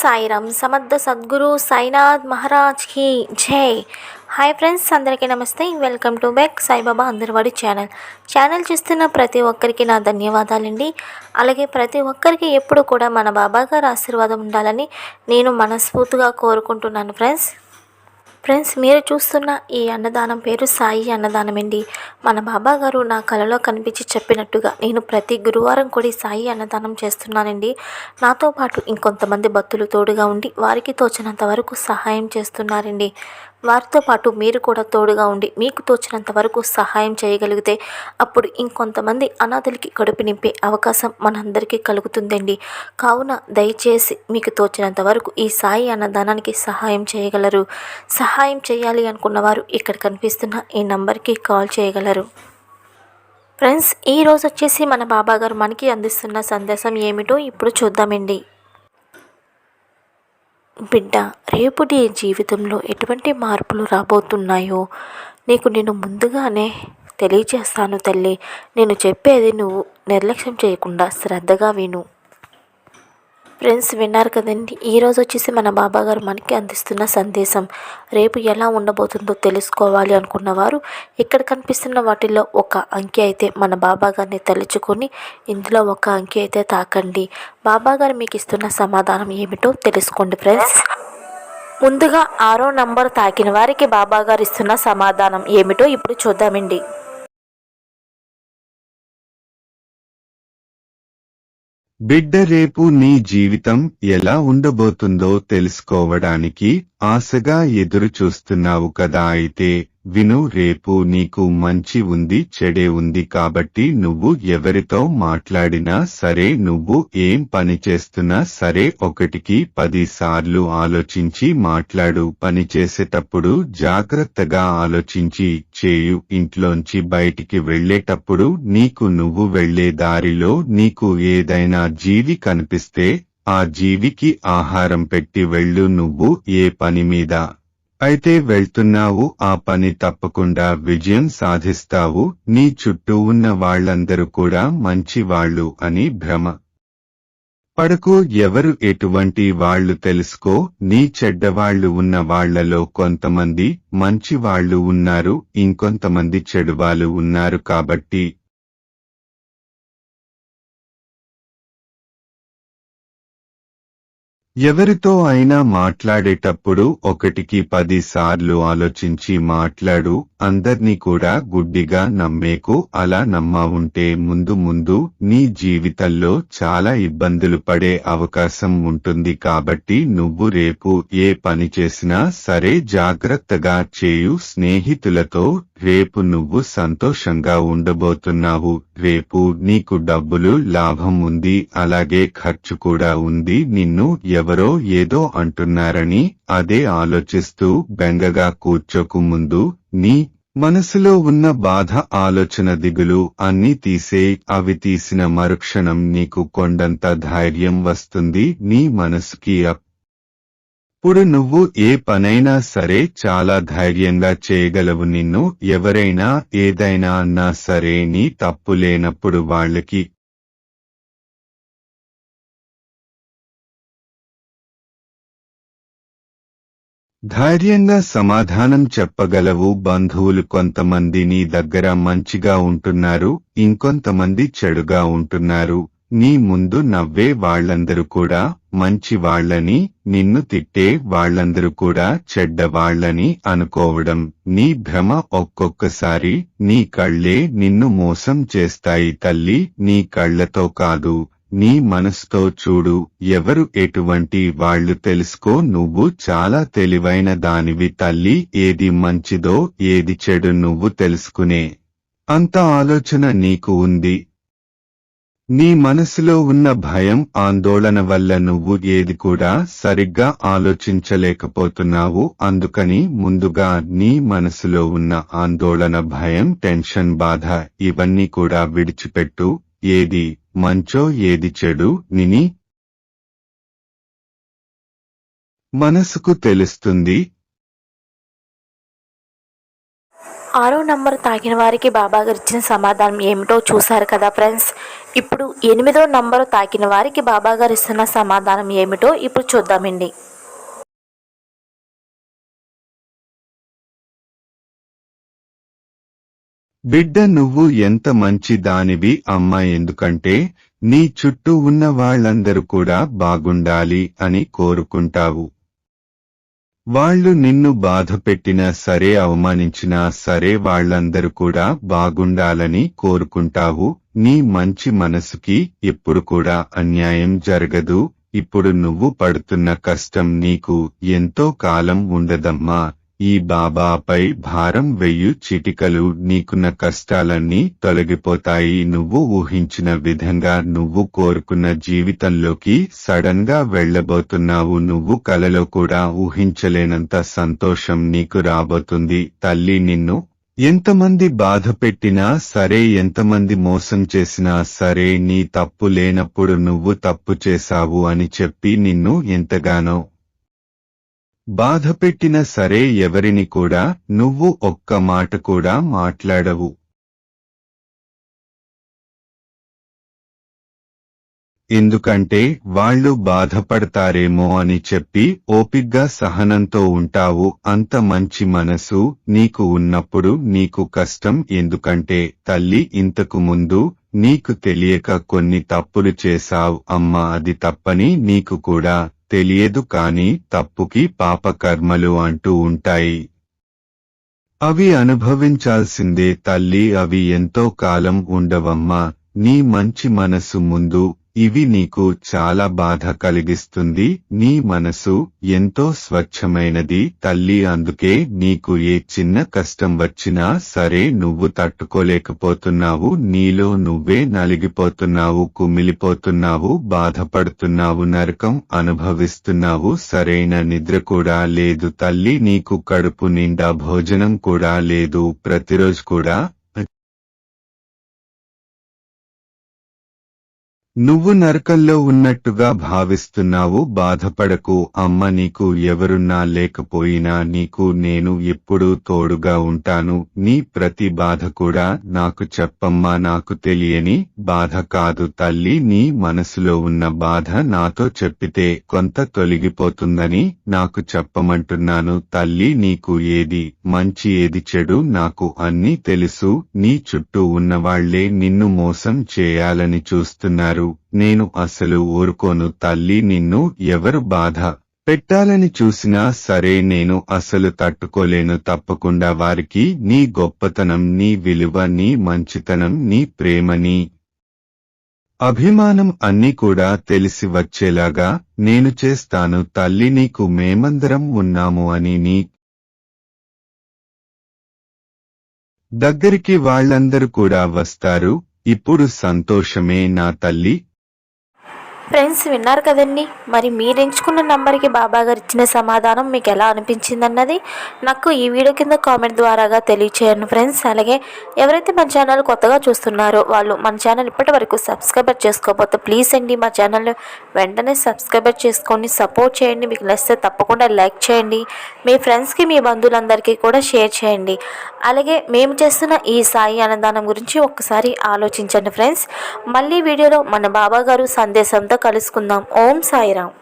సాయిరామ్. సమర్థ సద్గురు సాయినాథ్ మహారాజ్కి జై. హాయ్ ఫ్రెండ్స్ అందరికీ నమస్తే. వెల్కమ్ టు బ్యాక్ సాయిబాబా అందరివాడి ఛానల్. ఛానల్ చూస్తున్న ప్రతి ఒక్కరికి నా ధన్యవాదాలండి. అలాగే ప్రతి ఒక్కరికి ఎప్పుడు కూడా మన బాబా గారి ఆశీర్వాదం ఉండాలని నేను మనస్ఫూర్తిగా కోరుకుంటున్నాను ఫ్రెండ్స్. ఫ్రెండ్స్ మీరు చూస్తున్న ఈ అన్నదానం పేరు సాయి అన్నదానం అండి మన బాబా గారు నా కలలో కనిపించి చెప్పినట్టుగా నేను ప్రతి గురువారం కూడా సాయి అన్నదానం చేస్తున్నానండి. నాతో పాటు ఇంకొంతమంది భక్తులు తోడుగా ఉండి వారికి తోచినంత వరకు సహాయం చేస్తున్నారండి. వారితో పాటు మీరు కూడా తోడుగా ఉండి మీకు తోచినంత వరకు సహాయం చేయగలిగితే అప్పుడు ఇంకొంతమంది అనాథలకి కడుపు నింపే అవకాశం మనందరికీ కలుగుతుందండి. కావున దయచేసి మీకు తోచినంత వరకు ఈ సాయి అన్నదానానికి సహాయం చేయగలరు. సహాయం చేయాలి అనుకున్నవారు ఇక్కడ కనిపిస్తున్న ఈ నంబర్కి కాల్ చేయగలరు. ఫ్రెండ్స్ ఈ రోజు వచ్చేసి మన బాబా గారు మనకి అందిస్తున్న సందేశం ఏమిటో ఇప్పుడు చూద్దామండి. బిడ్డ రేపు నీ జీవితంలో ఎటువంటి మార్పులు రాబోతున్నాయో నీకు నేను ముందుగానే తెలియజేస్తాను తల్లి. నేను చెప్పేది నువ్వు నిర్లక్ష్యం చేయకుండా శ్రద్ధగా విను. ఫ్రెండ్స్ విన్నారు కదండి. ఈరోజు వచ్చేసి మన బాబాగారు మనకి అందిస్తున్న సందేశం రేపు ఎలా ఉండబోతుందో తెలుసుకోవాలి అనుకున్నవారు ఇక్కడ కనిపిస్తున్న వాటిల్లో ఒక అంకె అయితే మన బాబాగారిని తలుచుకొని ఇందులో ఒక అంకె అయితే తాకండి. బాబాగారు మీకు ఇస్తున్న సమాధానం ఏమిటో తెలుసుకోండి ఫ్రెండ్స్. ముందుగా ఆరో నంబర్ తాకిన వారికి బాబాగారు ఇస్తున్న సమాధానం ఏమిటో ఇప్పుడు చూద్దామండి. బిడ్డ రేపు నీ జీవితం ఎలా ఉండబోతుందో తెలుసుకోవడానికి ఆశగా ఎదురు చూస్తున్నావు కదా అయితే విను రేపు నీకు మంచి ఉంది చెడే ఉంది కాబట్టి నువ్వు ఎవరితో మాట్లాడినా సరే నువ్వు ఏం పని చేస్తున్నా సరే ఒకటికి పది సార్లు ఆలోచించి మాట్లాడు. పని చేసేటప్పుడు జాగ్రత్తగా ఆలోచించి చేయు. ఇంట్లోంచి బయటికి వెళ్ళేటప్పుడు నీకు నువ్వు వెళ్ళే దారిలో నీకు ఏదైనా జీవి కనిపిస్తే ఆ జీవికి ఆహారం పెట్టి వెళ్ళు. నువ్వు ఏ పని మీద అయితే వెళ్తున్నావు ఆ పని తప్పకుండా విజయం సాధిస్తావు నీ చుట్టూ ఉన్న వాళ్ళందరూ కూడా మంచి వాళ్ళు అని భ్రమ. పడకు ఎవరు ఎటువంటి వాళ్ళు తెలుసుకో నీ చెడ్డవాళ్ళు ఉన్న వాళ్ళలో కొంతమంది మంచి వాళ్ళు ఉన్నారు ఇంకొంతమంది చెడువాళ్ళు ఉన్నారు కాబట్టి. ఎవరితో అయినా మాట్లాడేటప్పుడు ఒకటికి పది సార్లు ఆలోచించి మాట్లాడు అందర్నీ కూడా గుడ్డిగా నమ్మేకు అలా నమ్మా ఉంటే ముందు ముందు నీ జీవితంలో చాలా ఇబ్బందులు పడే అవకాశం ఉంటుంది కాబట్టి నువ్వు రేపు ఏ పని చేసినా సరే జాగ్రత్తగా చేయు స్నేహితులతో రేపు నువ్వు సంతోషంగా ఉండబోతున్నావు. రేపు నీకు డబ్బులు లాభం ఉంది అలాగే ఖర్చు కూడా ఉంది. నిన్ను ఎవరో ఏదో అంటున్నారని అదే ఆలోచిస్తూ బెంగగా కూర్చోకు ముందు నీ మనసులో ఉన్న బాధ ఆలోచన దిగులు అన్ని తీసే అవి తీసిన మరుక్షణం నీకు కొండంత ధైర్యం వస్తుంది. నీ మనసుకి అప్ ఇప్పుడు నువ్వు ఏ పనైనా సరే చాలా ధైర్యంగా చేయగలవు. నిన్ను ఎవరైనా ఏదైనా అన్నా సరే నీ తప్పు లేనప్పుడు వాళ్ళకి ధైర్యంగా సమాధానం చెప్పగలవు. బంధువులు కొంతమంది నీ దగ్గర మంచిగా ఉంటున్నారు. ఇంకొంతమంది చెడుగా ఉంటున్నారు. నీ ముందు నవ్వే వాళ్ళందరూ కూడా మంచి వాళ్ళని నిన్ను తిట్టే వాళ్ళందరూ కూడా చెడ్డ వాళ్ళని అనుకోవడం. నీ భ్రమ ఒక్కొక్కసారి నీ కళ్ళే నిన్ను మోసం చేస్తాయి తల్లి. నీ కళ్ళతో కాదు నీ మనసుతో చూడు. ఎవరు ఎటువంటి వాళ్ళు తెలుసుకో. నువ్వు చాలా తెలివైన దానివి తల్లి. ఏది మంచిదో ఏది చెడు నువ్వు తెలుసుకునే అంత ఆలోచన నీకు ఉంది. నీ మనసులో ఉన్న భయం ఆందోళన వల్ల నువ్వు ఏది కూడా సరిగ్గా ఆలోచించలేకపోతున్నావు. అందుకని ముందుగా నీ మనసులో ఉన్న ఆందోళన భయం టెన్షన్ బాధ ఇవన్నీ కూడా విడిచిపెట్టు. ఏది మంచో ఏది చెడు నిని మనసుకు తెలుస్తుంది. ఆరో నంబర్ తాకిన వారికి బాబాగారు ఇచ్చిన సమాధానం ఏమిటో చూశారు కదా ఫ్రెండ్స్. ఇప్పుడు ఎనిమిదో నంబరు తాకిన వారికి బాబాగారు ఇస్తున్న సమాధానం ఏమిటో ఇప్పుడు చూద్దామండి. బిడ్డ నువ్వు ఎంత మంచి దానివి అమ్మ ఎందుకంటే నీ చుట్టూ ఉన్న వాళ్ళందరూ కూడా బాగుండాలి అని కోరుకుంటావు. వాళ్ళు నిన్ను బాధ పెట్టినా సరే అవమానించినా సరే వాళ్ళందరూ కూడా బాగుండాలని కోరుకుంటావు. నీ మంచి మనసుకి ఎప్పుడు కూడా అన్యాయం జరగదు. ఇప్పుడు నువ్వు పడుతున్న కష్టం నీకు ఎంతో కాలం ఉండదమ్మా. ఈ బాబాపై భారం వెయ్యు చిటికలు నీకున్న కష్టాలన్నీ తొలగిపోతాయి. నువ్వు ఊహించిన విధంగా నువ్వు కోరుకున్న జీవితంలోకి సడన్గా వెళ్ళబోతున్నావు నువ్వు కలలో కూడా ఊహించలేనంత సంతోషం నీకు రాబోతుంది. తల్లి నిన్ను ఎంతమంది బాధ పెట్టినా సరే ఎంతమంది మోసం చేసినా సరే నీ తప్పు లేనప్పుడు నువ్వు తప్పు చేశావు అని చెప్పి నిన్ను ఎంతగానో బాధపెట్టిన సరే ఎవరిని కూడా నువ్వు ఒక్క మాట కూడా మాట్లాడవు. ఎందుకంటే వాళ్ళు బాధపడతారేమో అని చెప్పి ఓపిగ్గా సహనంతో ఉంటావు అంత మంచి మనసు నీకు ఉన్నప్పుడు నీకు కష్టం ఎందుకంటే తల్లి ఇంతకు ముందు నీకు తెలియక కొన్ని తప్పులు చేశావు అమ్మా అది తప్పని నీకు కూడా తెలియదు కాని తప్పుకి పాపకర్మలు అంటూ ఉంటాయి. అవి అనుభవించాల్సిందే తల్లి అవి ఎంతో కాలం ఉండవమ్మా నీ మంచి మనసు ముందు ఇవి నీకు చాలా బాధ కలిగిస్తుంది నీ మనసు ఎంతో స్వచ్ఛమైనది తల్లి అందుకే నీకు ఏ చిన్న కష్టం వచ్చినా సరే నువ్వు తట్టుకోలేకపోతున్నావు నీలో నువ్వే నలిగిపోతున్నావు కుమిలిపోతున్నావు బాధపడుతున్నావు నరకం అనుభవిస్తున్నావు సరైన నిద్ర కూడా లేదు తల్లి నీకు కడుపు నిండా భోజనం కూడా లేదు ప్రతిరోజు కూడా నువ్వు నరకంలో ఉన్నట్టుగా భావిస్తున్నావు బాధపడకు అమ్మ నీకు ఎవరున్నా లేకపోయినా నీకు నేను ఎప్పుడూ తోడుగా ఉంటాను నీ ప్రతి బాధ కూడా నాకు చెప్పమ్మా నాకు తెలియని బాధ కాదు తల్లి నీ మనసులో ఉన్న బాధ నాతో చెప్పితే కొంత తొలగిపోతుందని నాకు చెప్పమంటున్నాను తల్లి నీకు ఏది మంచి ఏది చెడు నాకు అన్నీ తెలుసు నీ చుట్టూ ఉన్నవాళ్ళే నిన్ను మోసం చేయాలని చూస్తున్నారు. నేను అసలు ఊరుకోను తల్లి నిన్ను ఎవరు బాధ పెట్టాలని చూసినా సరే నేను అసలు తట్టుకోలేను తప్పకుండా వారికి నీ గొప్పతనం నీ విలువ నీ మంచితనం నీ ప్రేమని. అభిమానం అన్నీ కూడా తెలిసి వచ్చేలాగా నేను చేస్తాను తల్లి నీకు మేమందరం ఉన్నాము అని నీ దగ్గరికి వాళ్ళందరూ కూడా వస్తారు ఇప్పుడు సంతోషమే నా తల్లి. ఫ్రెండ్స్ విన్నారు కదండి? మరి మీరు ఎంచుకున్న నంబర్కి బాబా గారు ఇచ్చిన సమాధానం మీకు ఎలా అనిపించింది అన్నది నాకు ఈ వీడియో కింద కామెంట్ ద్వారాగా తెలియచేయండి ఫ్రెండ్స్. అలాగే ఎవరైతే మన ఛానల్ కొత్తగా చూస్తున్నారో వాళ్ళు మన ఛానల్ ఇప్పటి వరకు సబ్స్క్రైబర్ చేసుకోకపోతే ప్లీజ్ అండి మా ఛానల్ని వెంటనే సబ్స్క్రైబర్ చేసుకొని సపోర్ట్ చేయండి. మీకు నచ్చితే తప్పకుండా లైక్ చేయండి. మీ ఫ్రెండ్స్కి మీ బంధువులందరికీ కూడా షేర్ చేయండి. అలాగే మేము చేస్తున్న ఈ సాయి అన్నదానం గురించి ఒక్కసారి ఆలోచించండి ఫ్రెండ్స్. మళ్ళీ వీడియోలో మన బాబా గారు సందేశంతో కలుసుకుందాం. ఓం సాయిరామ్.